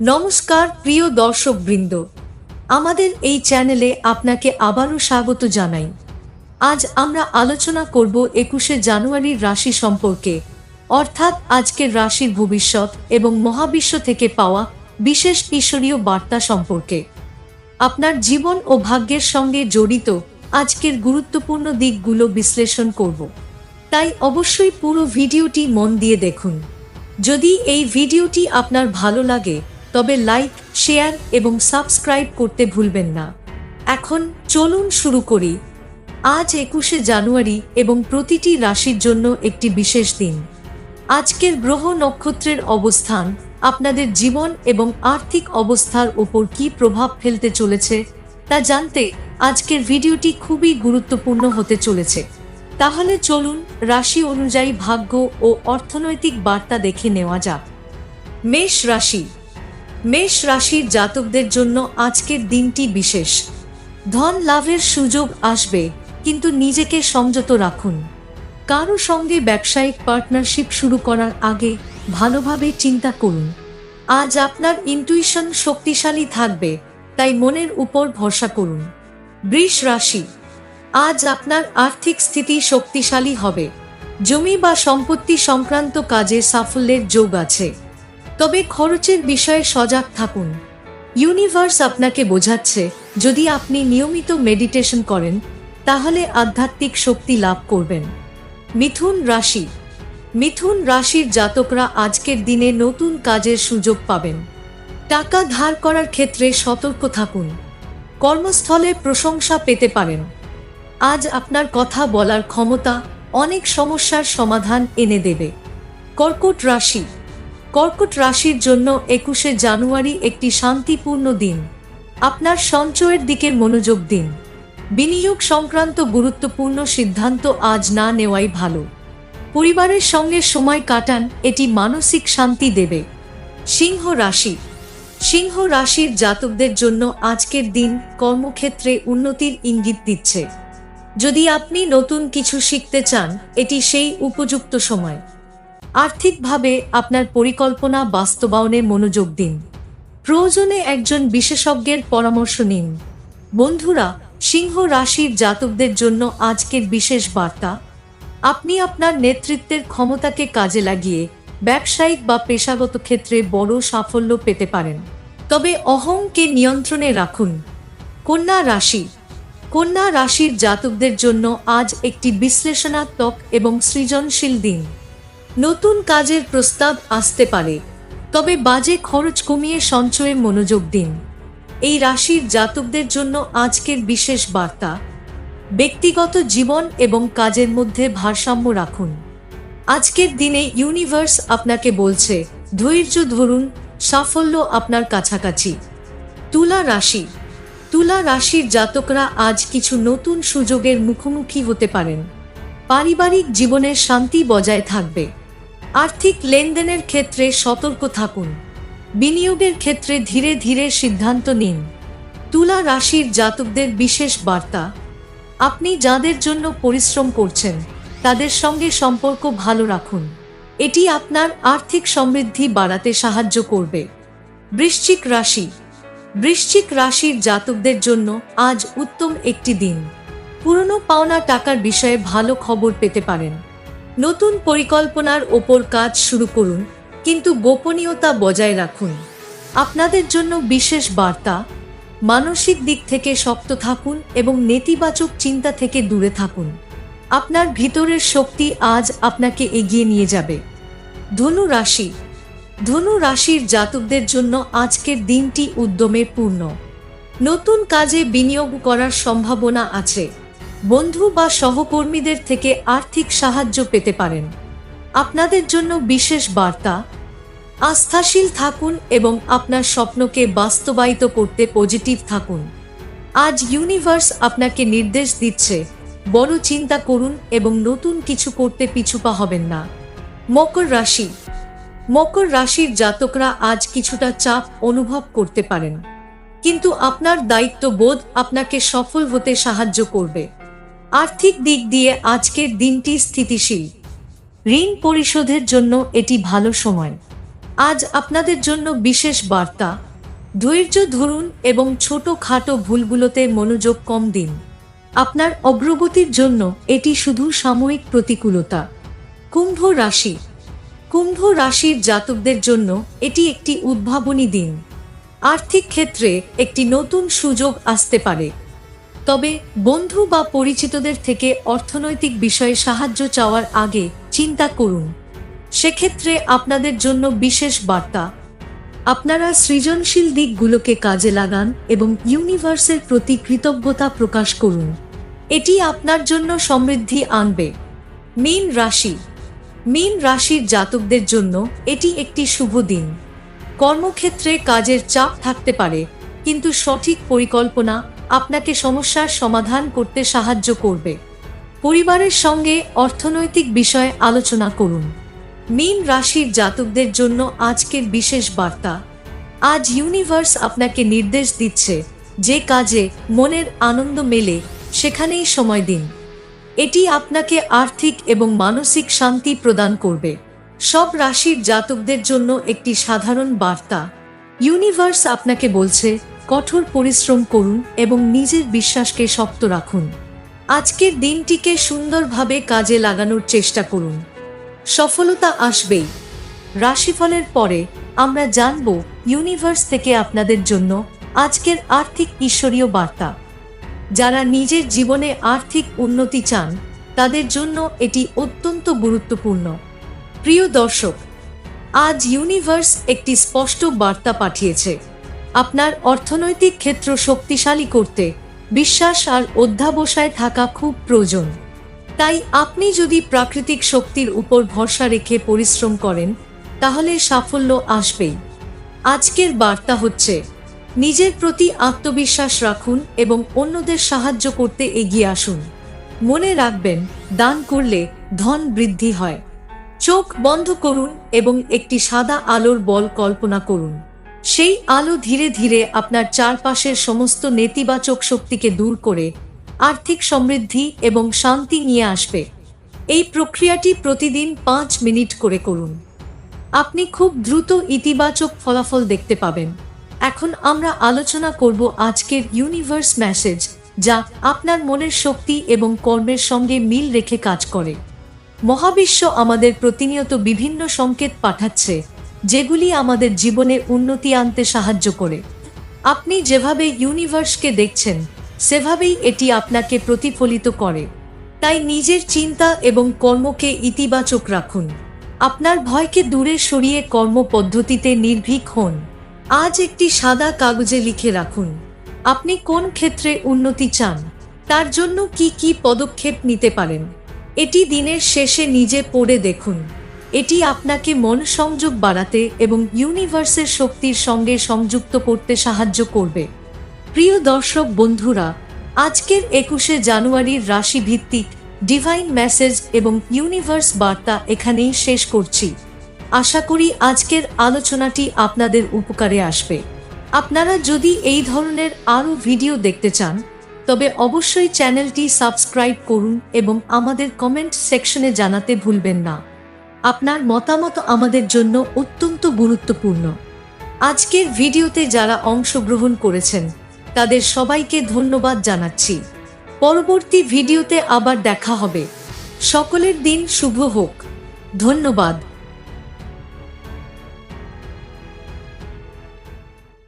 নমস্কার, প্রিয় দর্শকবৃন্দ। আমাদের এই চ্যানেলে আপনাকে আবারও স্বাগত জানাই। আজ আমরা আলোচনা করব একুশে জানুয়ারির রাশি সম্পর্কে। অর্থাৎ আজকের রাশির ভবিষ্যৎ এবং মহাবিশ্ব থেকে পাওয়া বিশেষ ঈশ্বরীয় বার্তা সম্পর্কে। আপনার জীবন ও ভাগ্যের সঙ্গে জড়িত আজকের গুরুত্বপূর্ণ দিকগুলো বিশ্লেষণ করব। তাই অবশ্যই পুরো ভিডিওটি মন দিয়ে দেখুন। যদি এই ভিডিওটি আপনার ভালো লাগে তবে লাইক, শেয়ার এবং সাবস্ক্রাইব করতে ভুলবেন না। এখন চলুন শুরু করি। আজ একুশে জানুয়ারি এবং প্রতিটি রাশির জন্য একটি বিশেষ দিন। আজকের গ্রহ নক্ষত্রের অবস্থান, আপনাদের জীবন এবং আর্থিক অবস্থার ওপর কী প্রভাব ফেলতে চলেছে তা জানতে আজকের ভিডিওটি খুবই গুরুত্বপূর্ণ হতে চলেছে। তাহলে চলুন রাশি অনুযায়ী ভাগ্য ও অর্থনৈতিক বার্তা দেখে নেওয়া যাক। মেষ রাশি মেষ রাশির জাতকদের জন্য আজকের দিনটি বিশেষ। ধন লাভের সুযোগ আসবে, কিন্তু নিজেকে সংযত রাখুন। কারও সঙ্গে ব্যবসায়িক পার্টনারশিপ শুরু করার আগে ভালোভাবে চিন্তা করুন। আজ আপনার ইন্টুইশন শক্তিশালী থাকবে, তাই মনের উপর ভরসা করুন। বৃষ রাশি, আজ আপনার আর্থিক স্থিতি শক্তিশালী হবে। জমি বা সম্পত্তি সংক্রান্ত কাজে সাফল্যের যোগ আছে। তবে খরচের বিষয়ে সজাগ থাকুন। ইউনিভার্স আপনাকে বোঝাচ্ছে, যদি আপনি নিয়মিত মেডিটেশন করেন, তাহলে আধ্যাত্মিক শক্তি লাভ করবেন। মিথুন রাশি। মিথুন রাশির জাতকরা আজকের দিনে নতুন কাজের সুযোগ পাবেন। টাকা ধার করার ক্ষেত্রে সতর্ক থাকুন। কর্মস্থলে প্রশংসা পেতে পারেন। আজ আপনার কথা বলার ক্ষমতা অনেক সমস্যার সমাধান এনে দেবে। কর্কট রাশি। কর্কট রাশির জন্য একুশে জানুয়ারি একটি শান্তিপূর্ণ দিন। আপনার সঞ্চয়ের দিকে মনোযোগ দিন। বিনিয়োগ সংক্রান্ত গুরুত্বপূর্ণ সিদ্ধান্ত আজ না নেওয়াই ভালো। পরিবারের সঙ্গে সময় কাটান, এটি মানসিক শান্তি দেবে। সিংহ রাশি। সিংহ রাশির জাতকদের জন্য আজকের দিন কর্মক্ষেত্রে উন্নতির ইঙ্গিত দিচ্ছে। যদি আপনি নতুন কিছু শিখতে চান, এটি সেই উপযুক্ত সময়। আর্থিকভাবে আপনার পরিকল্পনা বাস্তবায়নে মনোযোগ দিন। প্রয়োজনে একজন বিশেষজ্ঞের পরামর্শ নিন। বন্ধুরা, সিংহ রাশির জাতকদের জন্য আজকের বিশেষ বার্তা, আপনি আপনার নেতৃত্বের ক্ষমতাকে কাজে লাগিয়ে ব্যবসায়িক বা পেশাগত ক্ষেত্রে বড় সাফল্য পেতে পারেন। তবে অহংকে নিয়ন্ত্রণে রাখুন। কন্যা রাশি, কন্যা রাশির জাতকদের জন্য আজ একটি বিশ্লেষণাত্মক এবং সৃজনশীল দিন। নতুন কাজের প্রস্তাব আসতে পারে। তবে বাজে খরচ কমিয়ে সঞ্চয়ে মনোযোগ দিন। এই রাশির জাতকদের জন্য আজকের বিশেষ বার্তা, ব্যক্তিগত জীবন এবং কাজের মধ্যে ভারসাম্য রাখুন। আজকের দিনে ইউনিভার্স আপনাকে বলছে, ধৈর্য ধরুন, সাফল্য আপনার কাছাকাছি। তুলা রাশি, তুলা রাশির জাতকরা আজ কিছু নতুন সুযোগের মুখোমুখি হতে পারেন। পারিবারিক জীবনের শান্তি বজায় থাকবে। আর্থিক লেনদেনের ক্ষেত্রে সতর্ক থাকুন। বিনিয়োগের ক্ষেত্রে ধীরে ধীরে সিদ্ধান্ত নিন। তুলা রাশির জাতকদের বিশেষ বার্তা, আপনি যাদের জন্য পরিশ্রম করছেন, তাদের সঙ্গে সম্পর্ক ভালো রাখুন। এটি আপনার আর্থিক সমৃদ্ধি বাড়াতে সাহায্য করবে। বৃশ্চিক রাশি, বৃশ্চিক রাশির জাতকদের জন্য আজ উত্তম একটি দিন। পুরনো পাওনা টাকার বিষয়ে ভালো খবর পেতে পারেন। নতুন পরিকল্পনার ওপর কাজ শুরু করুন, কিন্তু গোপনীয়তা বজায় রাখুন। আপনাদের জন্য বিশেষ বার্তা, মানসিক দিক থেকে শক্ত থাকুন এবং নেতিবাচক চিন্তা থেকে দূরে থাকুন। আপনার ভিতরের শক্তি আজ আপনাকে এগিয়ে নিয়ে যাবে। ধনু রাশি, ধনু রাশির জাতকদের জন্য আজকের দিনটি উদ্যমে পূর্ণ। নতুন কাজে বিনিয়োগ করার সম্ভাবনা আছে। বন্ধু বা সহকর্মীদের থেকে আর্থিক সাহায্য পেতে পারেন। আপনাদের জন্য বিশেষ বার্তা, আস্থাশীল থাকুন এবং আপনার স্বপ্নকে বাস্তবায়িত করতে পজিটিভ থাকুন। আজ ইউনিভার্স আপনাকে নির্দেশ দিচ্ছে, বড় চিন্তা করুন এবং নতুন কিছু করতে পিছুপা হবেন না। মকর রাশি, মকর রাশির জাতকরা আজ কিছুটা চাপ অনুভব করতে পারেন। কিন্তু আপনার দায়িত্ববোধ আপনাকে সফল হতে সাহায্য করবে। আর্থিক দিক দিয়ে আজকের দিনটি স্থিতিশীল। ঋণ পরিশোধের জন্য এটি ভালো সময়। আজ আপনাদের জন্য বিশেষ বার্তা, ধৈর্য ধরুন এবং ছোট খাটো ভুলগুলোতে মনোযোগ কম দিন। আপনার অগ্রগতির জন্য এটি শুধু সাময়িক প্রতিকূলতা। কুম্ভ রাশি। কুম্ভ রাশির জাতকদের জন্য এটি একটি উদ্ভাবনী দিন। আর্থিক ক্ষেত্রে একটি নতুন সুযোগ আসতে পারে। তবে বন্ধু বা পরিচিতদের থেকে অর্থনৈতিক বিষয়ে সাহায্য চাওয়ার আগে চিন্তা করুন। সেক্ষেত্রে আপনাদের জন্য বিশেষ বার্তা। আপনারা সৃজনশীল দিকগুলোকে কাজে লাগান এবং ইউনিভার্সের প্রতি কৃতজ্ঞতা প্রকাশ করুন। এটি আপনার জন্য সমৃদ্ধি আনবে। মীন রাশি। মীন রাশির জাতকদের জন্য এটি একটি শুভ দিন। কর্মক্ষেত্রে কাজের চাপ থাকতে পারে, কিন্তু সঠিক পরিকল্পনা আপনাকে সমস্যার সমাধান করতে সাহায্য করবে। পরিবারের সঙ্গে অর্থনৈতিক বিষয়ে আলোচনা করুন। মীন রাশির জাতকদের জন্য আজকের বিশেষ বার্তা। আজ ইউনিভার্স আপনাকে নির্দেশ দিচ্ছে যে কাজে মনের আনন্দ মেলে, সেখানেই সময় দিন। এটি আপনাকে আর্থিক এবং মানসিক শান্তি প্রদান করবে। সব রাশির জাতকদের জন্য একটি সাধারণ বার্তা। ইউনিভার্স আপনাকে বলছে কঠোর পরিশ্রম করুন এবং নিজের বিশ্বাসকে শক্ত রাখুন। আজকের দিনটিকে সুন্দরভাবে কাজে লাগানোর চেষ্টা করুন। সফলতা আসবেই। রাশিফলের পরে আমরা জানব ইউনিভার্স থেকে আপনাদের জন্য আজকের আর্থিক ঈশ্বরীয় বার্তা। যারা নিজের জীবনে আর্থিক উন্নতি চান, তাদের জন্য এটি অত্যন্ত গুরুত্বপূর্ণ। প্রিয় দর্শক, আজ ইউনিভার্স একটি স্পষ্ট বার্তা পাঠিয়েছে। আপনার অর্থনৈতিক ক্ষেত্র শক্তিশালী করতে বিশ্বাস আর অধ্যাবসায় থাকা খুব প্রয়োজন। তাই আপনি যদি প্রাকৃতিক শক্তির উপর ভরসা রেখে পরিশ্রম করেন, তাহলে সাফল্য আসবেই। আজকের বার্তা হচ্ছে, নিজের প্রতি আত্মবিশ্বাস রাখুন এবং অন্যদের সাহায্য করতে এগিয়ে আসুন। মনে রাখবেন, দান করলে ধন বৃদ্ধি হয়। চোখ বন্ধ করুন এবং একটি সাদা আলোর বল কল্পনা করুন। সেই আলো ধীরে ধীরে আপনার চারপাশের সমস্ত নেতিবাচক শক্তিকে দূর করে আর্থিক সমৃদ্ধি এবং শান্তি নিয়ে আসবে। এই প্রক্রিয়াটি প্রতিদিন পাঁচ মিনিট করে করুন। আপনি খুব দ্রুত ইতিবাচক ফলাফল দেখতে পাবেন। এখন আমরা আলোচনা করব আজকের ইউনিভার্স মেসেজ যা আপনার মনের শক্তি এবং কর্মের সঙ্গে মিল রেখে কাজ করে। মহাবিশ্ব আমাদের প্রতিনিয়ত বিভিন্ন সংকেত পাঠাচ্ছে। যেগুলি আমাদের জীবনে উন্নতি আনতে সাহায্য করে। আপনি যেভাবে ইউনিভার্সকে দেখছেন, সেভাবেই এটি আপনাকে প্রতিফলিত করে। তাই নিজের চিন্তা এবং কর্মকে ইতিবাচক রাখুন। আপনার ভয়কে দূরে সরিয়ে কর্ম পদ্ধতিতে নির্ভীক হন। আজ একটি সাদা কাগজে লিখে রাখুন, আপনি কোন ক্ষেত্রে উন্নতি চান? তার জন্য কি কি পদক্ষেপ নিতে পারেন? এটি দিনের শেষে নিজে পড়ে দেখুন। এটি আপনাকে মন সংযোগ বাড়াতে এবং ইউনিভার্সের শক্তির সঙ্গে সংযুক্ত করতে সাহায্য করবে। প্রিয় দর্শক বন্ধুরা, আজকের একুশে জানুয়ারির রাশি ভিত্তিক ডিভাইন মেসেজ এবং ইউনিভার্স বার্তা এখানেই শেষ করছি। আশা করি আজকের আলোচনাটি আপনাদের উপকারে আসবে। আপনারা যদি এই ধরনের আরও ভিডিও দেখতে চান, তবে অবশ্যই চ্যানেলটি সাবস্ক্রাইব করুন এবং আমাদের কমেন্ট সেকশনে জানাতে ভুলবেন না। আপনার মতামত আমাদের জন্য অত্যন্ত গুরুত্বপূর্ণ। আজকের ভিডিওতে যারা অংশগ্রহণ করেছেন, তাদের সবাইকে ধন্যবাদ জানাচ্ছি। পরবর্তী ভিডিওতে আবার দেখা হবে। সকলের দিন শুভ হোক। ধন্যবাদ।